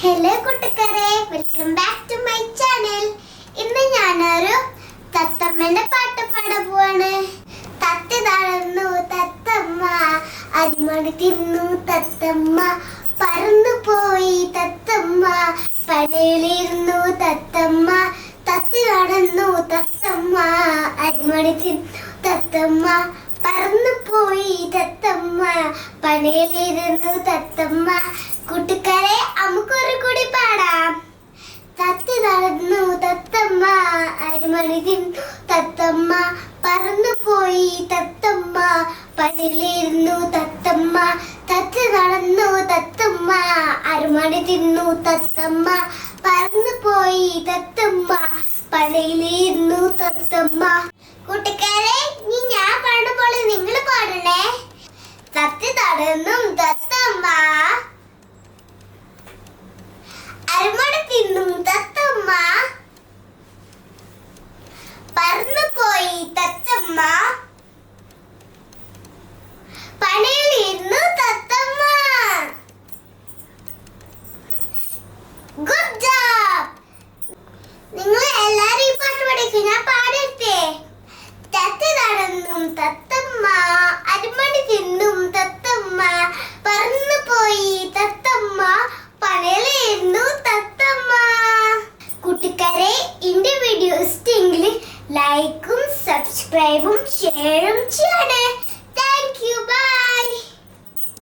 Hello കൂട്ടുകാരെ. Welcome back to my channel ഇന്ന് ഞാനൊരു തത്തമ്മന്റെ പാട്ട് പാടാൻ പോവാണ്. തത്തി തത്തമ്മ അരിമണി തിന്നു തത്തമ്മ പറന്നു പോയി തത്തമ്മ പടയിലിരുന്നു തത്തമ്മ തത്തി നടന്നു തത്തമ്മ അരിമണി തിന്നു തത്തമ്മ പറന്നു പോയി തത്തമ്മ പണിയിലിരുന്നു തത്തമ്മ കൂട്ടുകാരെ നമുക്കൊരു കൂടി പാടാം തത്തി നടന്നു തത്തമ്മ തിന്നു തത്തമ്മ പറന്നു പോയി തത്തമ്മ. പനിലിരുന്നു തത്തമ്മ തത്ത് നടന്നു തത്തമ്മ. അരുമണി തിന്നു തത്തമ്മ പറന്നു പോയി തത്തമ്മ. പണിയിലിരുന്നു തത്തമ്മ. കൂട്ടുകാരെ നീ ഞാൻ പറഞ്ഞ പോലെ നിങ്ങൾ പറന്നുപോയി തത്തമ്മ. പണിയിലിരുന്നു തത്തമ്മ. ഗുഡ് ജോബ് നിങ്ങൾ എല്ലാരും ഈ പാട്ട് പഠിക്കും ഞാൻ പാടട്ടെ തത്ത നടന്നും തത്തമ്മ അരിമണി തിന്നും തത്തമ്മ പറന്നു പോയി തത്തമ്മ പണയിലിരുന്നു തത്തമ്മ. കൂട്ടുകാരെ ഇന്റെ ലൈക്കും സബ്സ്ക്രൈബും ഷെയറും ചെയ്യണേ.